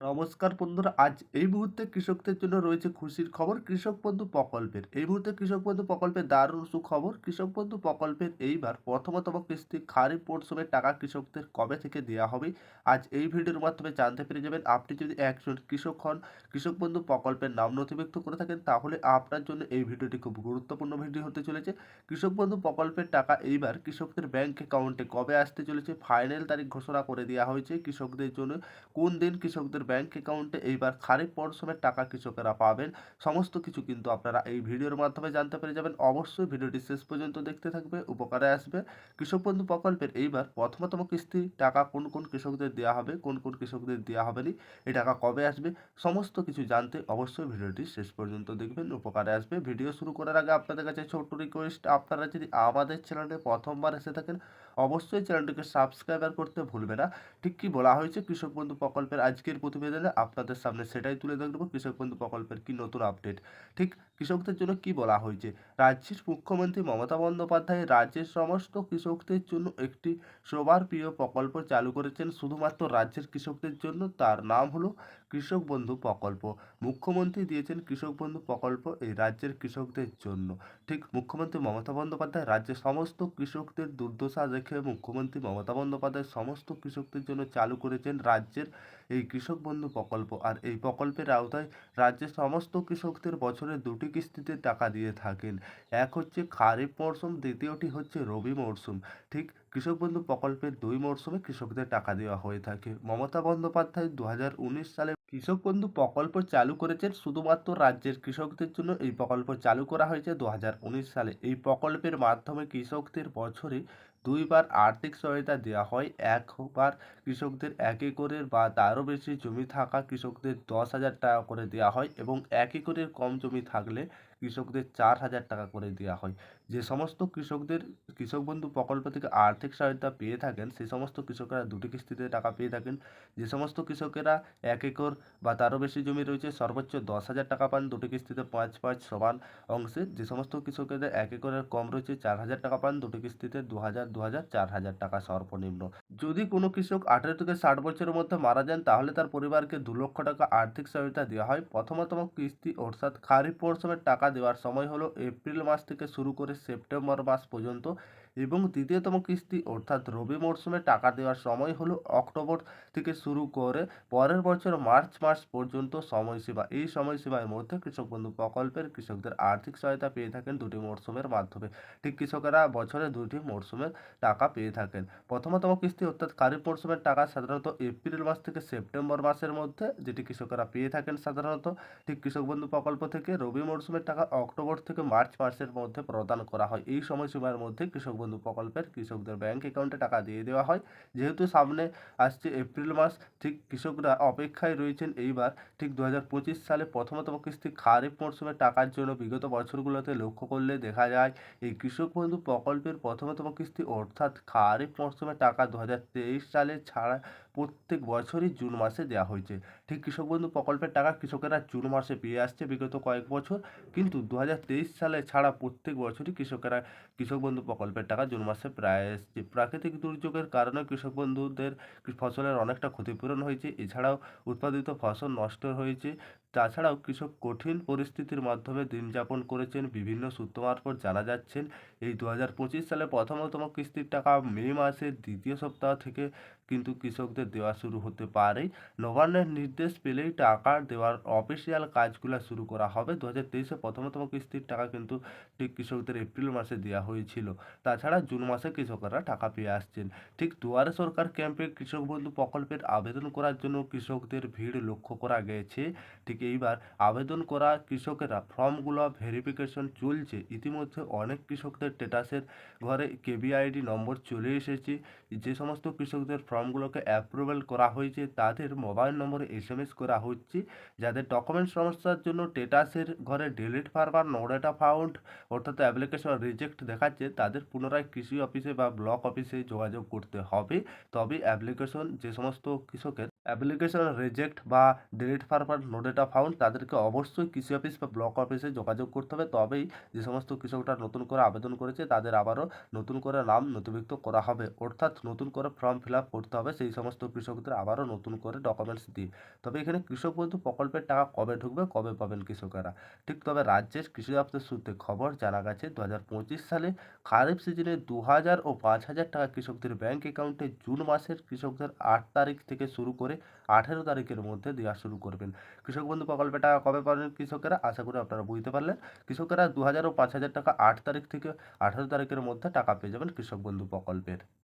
নমস্কার বন্ধুরা, আজ এই মুহূর্তে কৃষকদের জন্য রয়েছে খুশির খবর, কৃষক বন্ধু প্রকল্পের। এই মুহূর্তে কৃষক বন্ধু প্রকল্পের দারুণ সুখবর, কৃষক বন্ধু প্রকল্পের এইবার প্রথমতম কিস্তি খারিফ মরশুমের টাকা কৃষকদের কবে থেকে দেওয়া হবে? আজ এই ভিডিওর মাধ্যমে জানতে পেরে যাবেন, আপনি যদি একজন কৃষক হন, কৃষক বন্ধু প্রকল্পের নাম নথিভুক্ত করে থাকেন, তাহলে আপনার জন্য এই ভিডিওটি খুব গুরুত্বপূর্ণ ভিডিও হতে চলেছে। কৃষক বন্ধু প্রকল্পের টাকা এইবার কৃষকদের ব্যাংক অ্যাকাউন্টে কবে আসতে চলেছে? ফাইনাল তারিখ ঘোষণা করে দেওয়া হয়েছে কৃষকদের জন্য। কোন দিন কৃষকদের ব্যাংক অ্যাকাউন্টে এইবার খারিফ মরশুমের টাকা কৃষকেরা পাবেন। সমস্ত কিছু কিন্তু আপনারা এই ভিডিওর মাধ্যমে জানতে পেরে যাবেন। অবশ্যই ভিডিওটি শেষ পর্যন্ত দেখতে থাকবে, উপকারে আসবে। কৃষক বন্ধু প্রকল্পের এইবার প্রথমতম কিস্তি, টাকা কোন কোন কৃষকদের দেওয়া হবে, কোন কোন কৃষকদের দেওয়া হবে না, এই টাকা কবে আসবে, সমস্ত কিছু জানতে অবশ্যই ভিডিওটি শেষ পর্যন্ত দেখবেন, উপকারে আসবে। ভিডিও শুরু করার আগে আপনাদের কাছে ছোট্ট রিকোয়েস্ট আপনারা যদি আমাদের চ্যানেলে প্রথমবার এসে থাকেন, অবশ্যই চ্যানেলটিকে সাবস্ক্রাইবার করতে ভুলবে না। ঠিক কি বলা হয়েছে, কৃষক বন্ধু প্রকল্পের আজকের প্রতিবেদনে আপনাদের সামনে সেটাই তুলে ধরবো। কৃষক বন্ধু প্রকল্পের কি নতুন আপডেট ঠিক কৃষকদের জন্য কি বলা হয়েছে? রাজ্যের মুখ্যমন্ত্রী মমতা বন্দ্যোপাধ্যায় রাজ্যের সমস্ত কৃষকদের জন্য একটি সবার প্রিয় প্রকল্প চালু করেছেন। শুধুমাত্র রাজ্যের কৃষকদের জন্য তার নাম হলো কৃষক বন্ধু প্রকল্প। মুখ্যমন্ত্রী দিয়েছেন কৃষক বন্ধু প্রকল্প এই রাজ্যের কৃষকদের জন্য। ঠিক মুখ্যমন্ত্রী মমতা বন্দ্যোপাধ্যায় রাজ্যের সমস্ত কৃষকদের দুর্দশা দেখে মুখ্যমন্ত্রী মমতা বন্দ্যোপাধ্যায় সমস্ত কৃষকদের জন্য চালু করেছেন রাজ্যের এই কৃষক বন্ধু প্রকল্প। আর এই প্রকল্পের আওতায় রাজ্যের সমস্ত কৃষকদের বছরে দুটি কিস্তিতে টাকা দিয়ে থাকেন। এক হচ্ছে খারিফ মরশুম দ্বিতীয়টি হচ্ছে রবি মরশুম ঠিক, কৃষক বন্ধু প্রকল্পের দুই মরশুমে কৃষকদের টাকা দেওয়া হয়ে থাকে। মমতা বন্দ্যোপাধ্যায় দু হাজার উনিশ সালে কৃষক বন্ধু প্রকল্প চালু করেছেন, শুধুমাত্র রাজ্যের কৃষকদের জন্য এই প্রকল্প চালু করা হয়েছে দু হাজার উনিশ সালে। এই প্রকল্পের মাধ্যমে কৃষকদের বছরে দুইবার আর্থিক সহায়তা দেওয়া হয়, একবার কৃষকদের এক একরের বা তারও বেশি জমি থাকা কৃষকদের দশ হাজার টাকা করে দেওয়া হয় এবং এক একরের কম জমি থাকলে কৃষকদের চার হাজার টাকা করে দেওয়া হয়। যে সমস্ত কৃষকদের, কৃষক বন্ধু প্রকল্প থেকে আর্থিক সহায়তা পেয়ে থাকেন সেই সমস্ত কৃষকেরা দুটি কিস্তিতে টাকা পেয়ে থাকেন। যে সমস্ত কৃষকেরা এক একর বা তারও বেশি জমি রয়েছে, সর্বোচ্চ দশ হাজার টাকা পান, দুটি কিস্তিতে পাঁচ পাঁচ সমান অংশে। যে সমস্ত কৃষকেদের এক একরের কম রয়েছে, চার হাজার টাকা পান, দুটি কিস্তিতে দু হাজার দু হাজার চার হাজার টাকা সর্বনিম্ন। যদি কোনো কৃষক আঠেরো থেকে ষাট বছরের মধ্যে মারা যান, তাহলে তার পরিবারকে দু লক্ষ টাকা আর্থিক সহায়তা দেওয়া হয়। প্রথমতম কিস্তি অর্থাৎ খারিফ মরশুমের টাকা দেওয়ার সময় হলো এপ্রিল মাস থেকে শুরু করে সেপ্টেম্বর মাস পর্যন্ত। এবং দ্বিতীয়তম কিস্তি, অর্থাৎ রবি মরশুমে টাকা দেওয়ার সময় হলো অক্টোবর থেকে শুরু করে পরের বছর মার্চ মাস পর্যন্ত সময়সীমা। এই সময়সীমার মধ্যে কৃষক বন্ধু প্রকল্পের কৃষকদের আর্থিক সহায়তা পেয়ে থাকেন দুটি মরশুমের মাধ্যমে। ঠিক কৃষকেরা বছরে দুটি মরশুমের টাকা পেয়ে থাকেন। প্রথমতম কিস্তি, অর্থাৎ খারিফ মরশুমের টাকা, সাধারণত এপ্রিল মাস থেকে সেপ্টেম্বর মাসের মধ্যে যেটি কৃষকেরা পেয়ে থাকেন সাধারণত। ঠিক কৃষক বন্ধু প্রকল্প থেকে রবি মরশুমের টাকা অক্টোবর থেকে মার্চ মাসের মধ্যে প্রদান করা হয়। এই সময়সীমার মধ্যে কৃষক বন্ধু প্রকল্পের কৃষকদের ব্যাংক অ্যাকাউন্টে টাকা দিয়ে দেওয়া হয়। যেহেতু সামনে আসছে এপ্রিল মাস, ঠিক কৃষকরা অপেক্ষায় রয়েছেন। এইবার ঠিক দু হাজার পঁচিশ সালে প্রথমতম কিস্তি খারিফ মরশুমে টাকার জন্য বিগত বছরগুলোতে লক্ষ্য করলে দেখা যায়, এই কৃষক বন্ধু প্রকল্পের প্রথমতম কিস্তি অর্থাৎ খারিফ মরশুমে টাকা দু হাজার তেইশ সালে ছাড়া প্রত্যেক বছরই জুন মাসে দেওয়া হয়েছে। ঠিক কৃষক বন্ধু প্রকল্পের টাকা কৃষকেরা জুন মাসে পেয়ে আসছে বিগত কয়েক বছর। কিন্তু দু হাজার তেইশ সালে ছাড়া প্রত্যেক বছরই কৃষকেরা, কৃষক বন্ধু প্রকল্পের টাকা জুন মাসে প্রায় এসছে প্রাকৃতিক দুর্যোগের কারণে কৃষক বন্ধুদের ফসলের অনেকটা ক্ষতিপূরণ হয়েছে। এছাড়াও উৎপাদিত ফসল নষ্ট হয়েছে। তাছাড়াও কৃষক কঠিন পরিস্থিতির মাধ্যমে দিন যাপন করেছেন, বিভিন্ন সূত্র মারফত জানা যাচ্ছেন এই দু হাজার পঁচিশ সালে প্রথমতম কিস্তির টাকা মে মাসের দ্বিতীয় সপ্তাহ থেকে কিন্তু কৃষকদের দেওয়া শুরু হতে পারে। নবান্নের নির্দেশ পেলেই টাকা দেওয়ার অফিসিয়াল কাজগুলো শুরু করা হবে। দু হাজার তেইশে প্রথমতম কিস্তির টাকা কিন্তু ঠিক কৃষকদের এপ্রিল মাসে দেওয়া হয়েছিল। তাছাড়া জুন মাসে কৃষকরা টাকা পেয়ে আসছেন। ঠিক দুয়ারে সরকার ক্যাম্পে কৃষক বন্ধু প্রকল্পের আবেদন করার জন্য কৃষকদের ভিড় লক্ষ্য করা গেছে। ঠিক এইবার আবেদন করা কৃষকেরা ফর্মগুলো ভেরিফিকেশন চলছে। ইতিমধ্যে অনেক কৃষকদের স্টেটাসের ঘরে কেবিআইডি নম্বর চলে এসেছে। যে সমস্ত কৃষকদের ফর্মগুলোকে অ্যাপ্রুভেল করা হয়েছে, তাদের মোবাইল নম্বরে এস এম এস করা হচ্ছে। যাদের ডকুমেন্ট সমস্যার জন্য স্টেটাসের ঘরে delete farmer no data found অর্থাৎ অ্যাপ্লিকেশন রিজেক্ট দেখাচ্ছে, তাদের পুনরায় কৃষি অফিসে বা ব্লক অফিসে যোগাযোগ করতে হবে। তবে অ্যাপ্লিকেশন যে সমস্ত কৃষকের অ্যাপ্লিকেশন রিজেক্ট বা ডিলিট পারপার নো ডেটা ফাউন্ড, তাদেরকে অবশ্যই কৃষি অফিস বা ব্লক অফিসে যোগাযোগ করতে হবে। তবেই যে সমস্ত কৃষকরা নতুন করে আবেদন করেছে, তাদের আবারও নতুন করে নাম নথিভুক্ত করা হবে। অর্থাৎ নতুন করে ফর্ম ফিল আপ করতে হবে, সেই সমস্ত কৃষকদের আবারও নতুন করে ডকুমেন্টস দিয়ে। তবে এখানে কৃষক বন্ধু প্রকল্পের টাকা কবে ঢুকবে, কবে পাবেন কৃষকেরা? ঠিক তবে রাজ্যের কৃষি দপ্তর সূত্রে খবর জানা গেছে দু হাজার পঁচিশ সালে খারিফ সিজনে দু হাজার ও পাঁচ হাজার টাকা কৃষকদের ব্যাংক অ্যাকাউন্টে জুন মাসের কৃষকদের আট তারিখ থেকে শুরু করে আঠেরো তারিখের মধ্যে দেওয়া শুরু করবেন। কৃষক বন্ধু প্রকল্পে টাকা কবে পাবেন কৃষকেরা? আশা করি আপনারা বুঝতে পারলেন। কৃষকেরা দু হাজার ও পাঁচ হাজার টাকা আট তারিখ থেকে আঠেরো তারিখের মধ্যে টাকা পেয়ে যাবেন কৃষক বন্ধু প্রকল্পের।